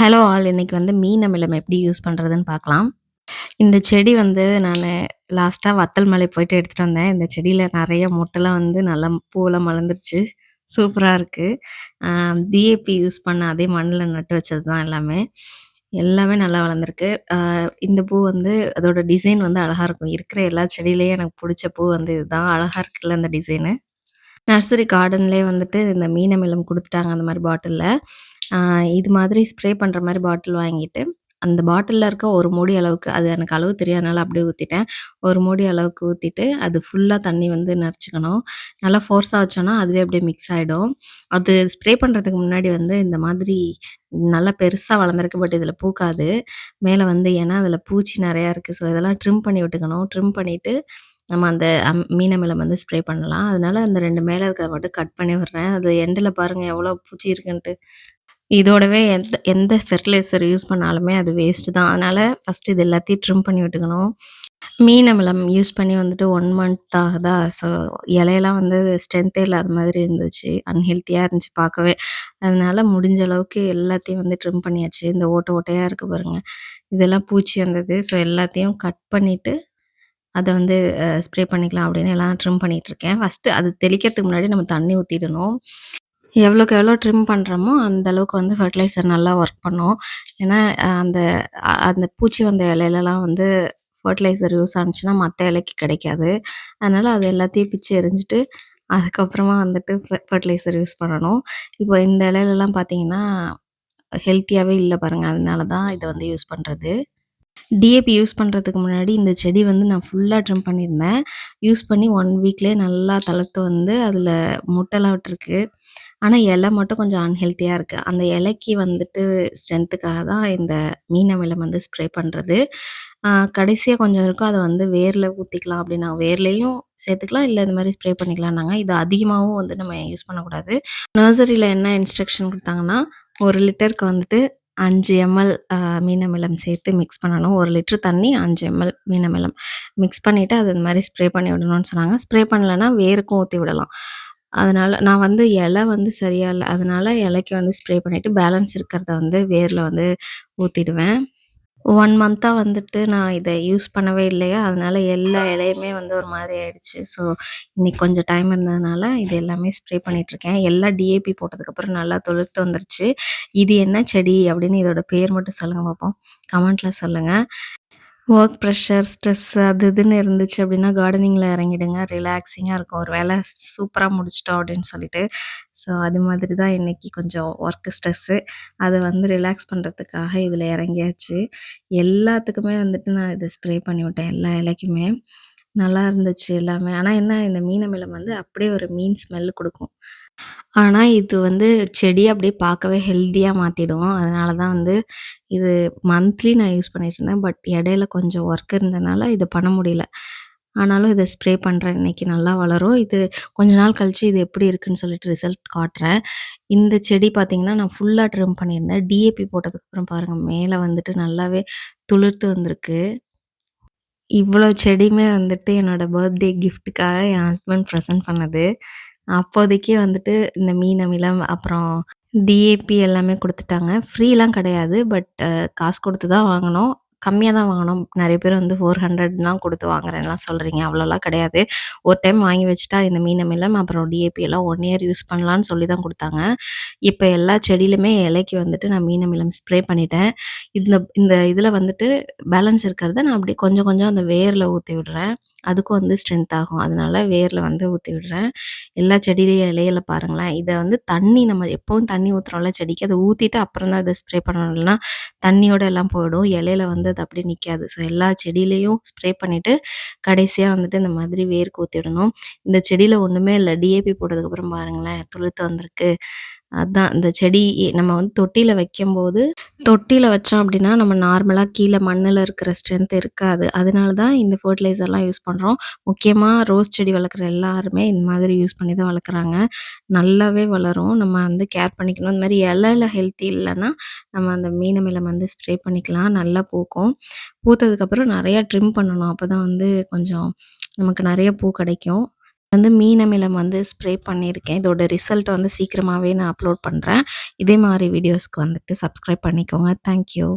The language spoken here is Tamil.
ஹலோ ஆல் இன்னைக்கு வந்து மீன் அமிலம் எப்படி யூஸ் பண்ணுறதுன்னு பார்க்கலாம். இந்த செடி வந்து நான் லாஸ்ட்டாக வத்தல் மலை போயிட்டு எடுத்துகிட்டு வந்தேன். இந்த செடியில் நிறைய மொட்டெல்லாம் வந்து நல்லா பூவெல்லாம் மலர்ந்துருச்சு. சூப்பராக இருக்குது டிஏபி யூஸ் பண்ண அதே மண்ணில் நட்டு வச்சது தான் எல்லாமே. எல்லாமே நல்லா வளர்ந்துருக்கு. இந்த பூ வந்து அதோட டிசைன் வந்து அழகாக இருக்கும். இருக்கிற எல்லா செடியிலையும் எனக்கு பிடிச்ச பூ வந்து இதுதான். அழகாக இருக்குல்ல அந்த டிசைனு நர்சரி கார்டன்லேயே வந்துட்டு இந்த மீன் அமிலம் கொடுத்துட்டாங்க அந்த மாதிரி பாட்டிலில் இது மாதிரி ஸ்ப்ரே பண்ணுற மாதிரி பாட்டில் வாங்கிட்டு, அந்த பாட்டிலில் இருக்க ஒரு மூடி அளவுக்கு அது எனக்கு அளவு தெரியாதனால அப்படியே ஊற்றிட்டேன் ஒரு மூடி அளவுக்கு ஊற்றிட்டு அது ஃபுல்லாக தண்ணி வந்து நெறச்சுக்கணும். நல்லா ஃபோர்ஸாக வச்சோன்னா அதுவே அப்படியே மிக்ஸ் ஆகிடும் அது ஸ்ப்ரே பண்ணுறதுக்கு முன்னாடி வந்து இந்த மாதிரி நல்லா பெருசாக வளர்ந்துருக்கு பட் இதில் பூக்காது. மேலே வந்து ஏன்னா அதில் பூச்சி நிறையா இருக்குது ஸோ இதெல்லாம் ட்ரிம் பண்ணி விட்டுக்கணும். ட்ரிம் பண்ணிவிட்டு நம்ம அந்த அம் வந்து ஸ்ப்ரே பண்ணலாம். அதனால அந்த ரெண்டு மேலே இருக்கிறத மட்டும் கட் பண்ணி விடுறேன். அது எண்டில் பாருங்கள் எவ்வளோ பூச்சி இருக்குன்ட்டு. இதோடவே எந்த எந்த ஃபெர்டிலைசர் யூஸ் பண்ணாலுமே அது வேஸ்ட்டு தான். அதனால் ஃபஸ்ட்டு இது எல்லாத்தையும் ட்ரிம் பண்ணி விட்டுக்கணும். மீன் அமிலம் யூஸ் பண்ணி வந்துட்டு ஒன் மந்த் ஆகுதா. ஸோ இலையெல்லாம் வந்து ஸ்ட்ரென்த்தே இல்லாத மாதிரி இருந்துச்சு. அன்ஹெல்த்தியாக இருந்துச்சு பார்க்கவே. அதனால முடிஞ்ச அளவுக்கு எல்லாத்தையும் வந்து ட்ரிம் பண்ணியாச்சு. இந்த ஓட்டை ஓட்டையாக இருக்குது பாருங்கள் இதெல்லாம் பூச்சி வந்தது. ஸோ எல்லாத்தையும் கட் பண்ணிவிட்டு அதை வந்து ஸ்ப்ரே பண்ணிக்கலாம் அப்படின்னு எல்லாம் ட்ரிம் பண்ணிகிட்ருக்கேன் ஃபர்ஸ்ட்டு அது தெளிக்கிறதுக்கு முன்னாடி நம்ம தண்ணி ஊற்றிடணும் எவ்வளோக்கு எவ்வளோ ட்ரிம் பண்ணுறோமோ அந்த அளவுக்கு வந்து ஃபர்டிலைசர் நல்லா ஒர்க் பண்ணும். ஏன்னா அந்த அந்த பூச்சி வந்த இலையிலலாம் வந்து ஃபெர்டிலைசர் யூஸ் ஆனிச்சுன்னா மற்ற இலைக்கு கிடைக்காது. அதனால் அது எல்லாத்தையும் பிச்சு எரிஞ்சிட்டு அதுக்கப்புறமா வந்துட்டு ஃபர்டிலைசர் யூஸ் பண்ணணும். இப்போ இந்த இலையிலலாம் பார்த்தீங்கன்னா, ஹெல்த்தியாகவே இல்லை பாருங்கள் அதனால தான் இதை வந்து யூஸ் பண்ணுறது டிஏபி யூஸ் பண்ணுறதுக்கு முன்னாடி இந்த செடி வந்து நான் ஃபுல்லாக ட்ரிம் பண்ணியிருந்தேன். யூஸ் பண்ணி ஒன் வீக்லேயே நல்லா தளர்த்து வந்து அதில் முட்டைலாம் விட்டுருக்கு. ஆனால் இலை மட்டும் கொஞ்சம் அன்ஹெல்த்தியாக இருக்குது அந்த இலைக்கு வந்துட்டு ஸ்ட்ரென்த்துக்காக தான் இந்த மீன் அமிலம் வந்து ஸ்ப்ரே பண்ணுறது கடைசியாக கொஞ்சம் இருக்கும். அதை வந்து வேரில் ஊற்றிக்கலாம் அப்படின்னாங்க. வேர்லேயும் சேர்த்துக்கலாம். இல்லை இந்த மாதிரி ஸ்ப்ரே பண்ணிக்கலாம்னாங்க. இது அதிகமாகவும் வந்து நம்ம யூஸ் பண்ணக்கூடாது. நர்சரியில் என்ன இன்ஸ்ட்ரக்ஷன் கொடுத்தாங்கன்னா ஒரு லிட்டருக்கு வந்துட்டு அஞ்சு எம்எல் அ மீன் அமிலம் சேர்த்து மிக்ஸ் பண்ணணும். ஒரு லிட்டர் தண்ணி அஞ்சு எம்எல் மீன் அமிலம். மிக்ஸ் பண்ணிவிட்டு அது இந்த மாதிரி ஸ்ப்ரே பண்ணி விடணும்னு சொன்னாங்க. ஸ்ப்ரே பண்ணலைன்னா வேருக்கும் ஊற்றி விடலாம். அதனால் நான் வந்து இலை வந்து சரியாக இல்லை அதனால் இலைக்கு வந்து ஸ்ப்ரே பண்ணிவிட்டு பேலன்ஸ் இருக்கிறத வந்து வேரில் வந்து ஊற்றிடுவேன் ஒன் மந்த்தாக வந்துட்டு நான் இதை யூஸ் பண்ணவே இல்லையா, அதனால எல்லா இலையுமே வந்து ஒரு மாதிரி ஆயிடுச்சு. ஸோ இன்னைக்கு கொஞ்சம் டைம் இருந்ததுனால இது எல்லாமே ஸ்ப்ரே பண்ணிட்டுருக்கேன். எல்லாம் டிஏபி போட்டதுக்கப்புறம் நல்லா துளிர்த்து வந்துருச்சு. இது என்ன செடி அப்படின்னு இதோட பேர் மட்டும் சொல்லுங்க பார்ப்போம். கமெண்ட்ல சொல்லுங்க. ஒர்க் ப்ரெஷர், ஸ்ட்ரெஸ் அது இதுன்னு இருந்துச்சு அப்படின்னா கார்டனிங்கில் இறங்கிடுங்க. ரிலாக்ஸிங்காக இருக்கும். ஒரு வேலை சூப்பராக முடிச்சிட்டோம் அப்படின்னு சொல்லிட்டு. ஸோ அது மாதிரி தான் இன்றைக்கி கொஞ்சம் ஒர்க்கு ஸ்ட்ரெஸ்ஸு. அதை வந்து ரிலாக்ஸ் பண்ணுறதுக்காக இதில் இறங்கியாச்சு. எல்லாத்துக்குமே வந்துட்டு நான் இதை ஸ்ப்ரே பண்ணி விட்டேன். எல்லா இலைக்குமே. நல்லா இருந்துச்சு எல்லாமே. ஆனால் என்ன இந்த மீன் அமிலம் வந்து அப்படியே ஒரு மீன் ஸ்மெல் கொடுக்கும் ஆனா இது வந்து செடிய அப்படியே பார்க்கவே ஹெல்தியா மாத்திடும். அதனால தான் வந்து இது மந்த்லி நான் யூஸ் பண்ணிகிட்டு இருந்தேன். பட் இடையில கொஞ்சம் ஒர்க் இருந்தனால இத பண்ண முடியல. ஆனாலும் இத ஸ்ப்ரே பண்றேன். இன்னைக்கு நல்லா வளரும். இது கொஞ்ச நாள் கழிச்சு இது எப்படி இருக்குன்னு சொல்லிட்டு ரிசல்ட் காட்டுறேன். இந்த செடி பார்த்தீங்கன்னா, நான் ஃபுல்லா ட்ரிம் பண்ணியிருந்தேன். டிஏபி போட்டதுக்கப்புறம் பாருங்க மேல வந்துட்டு நல்லாவே துளிர்த்து வந்திருக்கு. இவ்வளோ செடியுமே வந்துட்டு என்னோட பர்த்டே கிஃப்ட்டுக்காக என் ஹஸ்பண்ட் ப்ரெசன்ட் பண்ணது. அப்போதைக்கு வந்துட்டு இந்த மீன் அமிலம், அப்புறம் டிஏபி எல்லாமே குடுத்துட்டாங்க. ஃப்ரீலாம் கிடையாது. பட் காசு குடுத்து தான் வாங்கினோம் கம்மியா தான் வாங்கினோம் நெறைய பேர் வந்து 400லாம் குடுத்து வாங்குறேன்லாம் சொல்றீங்க. அவ்வளோலாம் கிடையாது. ஒரு டைம் வாங்கி வச்சுட்டா இந்த மீன் அமிலம், அப்புறம் டிஏபி எல்லாம் 1 இயர் யூஸ் பண்ணலான்னு சொல்லி தான் குடுத்தாங்க. இப்ப எல்லா செடியிலுமே இலைக்கு வந்துட்டு நான் மீன் அமிலம் ஸ்ப்ரே பண்ணிட்டேன். இதுல இந்த இதில் வந்துட்டு பேலன்ஸ் இருக்கிறத நான் அப்படியே கொஞ்சம் கொஞ்சம் அந்த வேர்ல ஊத்தி விடுறேன். அதுக்கும் வந்து ஸ்ட்ரென்த் ஆகும். அதனால வேரில் வந்து ஊற்றி விடுறேன். எல்லா செடியிலையும் இலையில பாருங்களேன். இதை வந்து தண்ணி நம்ம எப்பவும் தண்ணி ஊற்றுறோம்ல செடிக்கு, அதை ஊற்றிட்டு அப்புறம் தான் இத ஸ்ப்ரே பண்ணணும்னா தண்ணியோட எல்லாம் போயிடும். இலையில வந்து அது அப்படியே நிற்காது ஸோ எல்லா செடியிலையும் ஸ்ப்ரே பண்ணிவிட்டு கடைசியாக வந்துட்டு இந்த மாதிரி வேர் ஊற்றிடணும் விடணும். இந்த செடியில் ஒன்றுமே இல்லை டிஏபி போட்டதுக்கப்புறம் பாருங்களேன், துளுத்து வந்திருக்கு. அதான் இந்த செடி நம்ம வந்து தொட்டியில் வைக்கும்போது தொட்டியில் வச்சோம் அப்படின்னா, நம்ம நார்மலாக கீழே மண்ணில் இருக்கிற ஸ்ட்ரென்த் இருக்காது. அதனால தான் இந்த ஃபர்டிலைசர்லாம் யூஸ் பண்ணுறோம் முக்கியமாக ரோஸ் செடி வளர்க்குற எல்லாருமே இந்த மாதிரி யூஸ் பண்ணி தான் வளர்க்குறாங்க. நல்லாவே வளரும். நம்ம வந்து கேர் பண்ணிக்கணும். இந்த மாதிரி இலையில ஹெல்த்தி இல்லைன்னா நம்ம அந்த மீன் மேலம் வந்து ஸ்ப்ரே பண்ணிக்கலாம். நல்லா பூக்கும். பூத்ததுக்கப்புறம் நிறையா ட்ரிம் பண்ணணும். அப்போ தான் வந்து கொஞ்சம் நமக்கு நிறைய பூ கிடைக்கும். வந்து மீன் அமிலம் வந்து ஸ்ப்ரே பண்ணியிருக்கேன். இதோட ரிசல்ட் வந்து சீக்கிரமாவே நான் அப்லோட் பண்றேன். இதே மாதிரி வீடியோஸ்க்கு வந்துட்டு சப்ஸ்கிரைப் பண்ணிக்கோங்க. Thank you.